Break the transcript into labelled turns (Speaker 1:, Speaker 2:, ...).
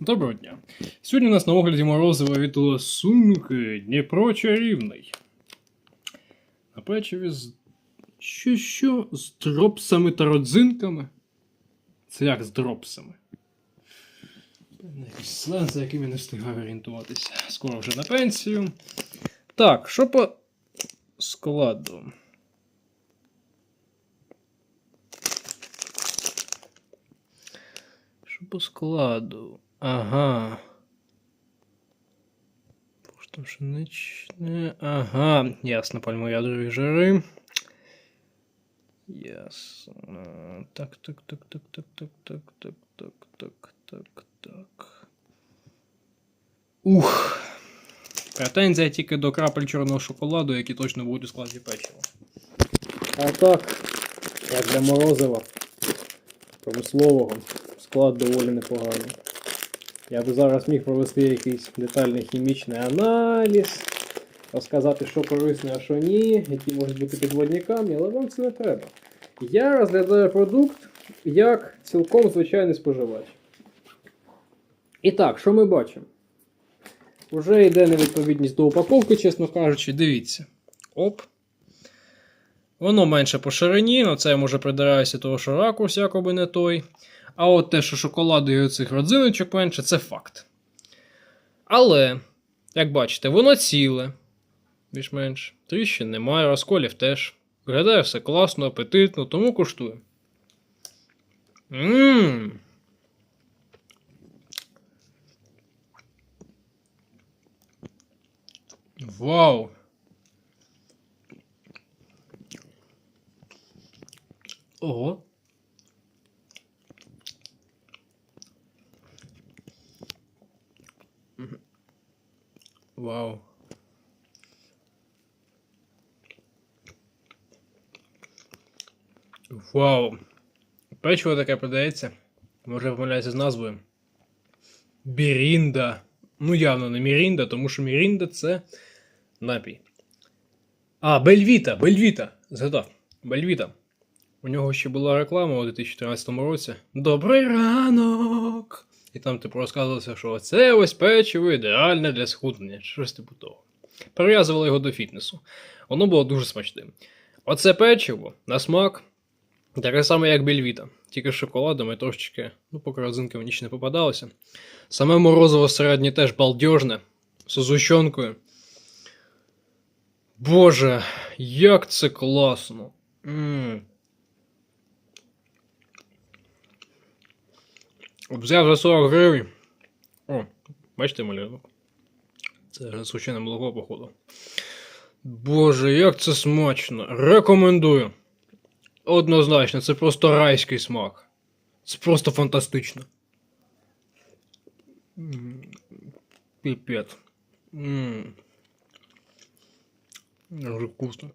Speaker 1: Доброго дня. Сьогодні у нас на огляді морозиво від лосунки Дніпро чарівний. На печиві з. Що що? З дропсами та родзинками? Це як з дропсами? Сленг, за яким я не встигаю орієнтуватися. Скоро вже на пенсію. Так, що по складу? Що по складу? Ага. Пошта пшеничне. Ага, ясно, пальмоядрові жири. Ясно. Так, так, так, так, так, так, так, так, так, так, так, так. Ух. Претензія тільки до крапель чорного шоколаду, які точно будуть у складі печива. А так, як для морозива промислового, склад доволі непоганий. Я би зараз міг провести якийсь детальний хімічний аналіз, розказати, що корисне, а що ні, які можуть бути підводниками, але вам це не треба. Я розглядаю продукт як цілком звичайний споживач. І так, що ми бачимо? Уже йде невідповідність до упаковки, чесно кажучи, дивіться. Оп. Воно менше по ширині, ну це я може придираюся, того що ракурс якоби не той. А от те, що шоколаду і оцих родзиночок менше, це факт. Але, як бачите, воно ціле. Більш-менш. Тріщин немає, розколів теж. Виглядає все класно, апетитно, тому коштує. Ммм. Вау! Ого. Вау. Вау. Печиво таке продається. Може помиляюся з назвою. Бірінда. Ну, явно не Мірінда, тому що Мірінда це напій. А, Бельвіта, Бельвіта. Згадав. Бельвіта. У нього ще була реклама у 2013 році. Добрий ранок! І там типу розказувалося, що це ось печиво ідеальне для схуднення, щось типу того. Прив'язували його до фітнесу. Воно було дуже смачним. Оце печиво на смак таке саме, як бельвіта, тільки з шоколадом і трошечки, ну, поки родзинки мені ще не попадалося. Саме морозиво середнє теж балдежне, з зущенкою. Боже, як це класно! м Взяв за 40 гривень. О, бачите малюнок? Це звичайне молоко, походу. Боже, як це смачно! Рекомендую. Однозначно, це просто райський смак. Це просто фантастично. М. Дуже вкусно.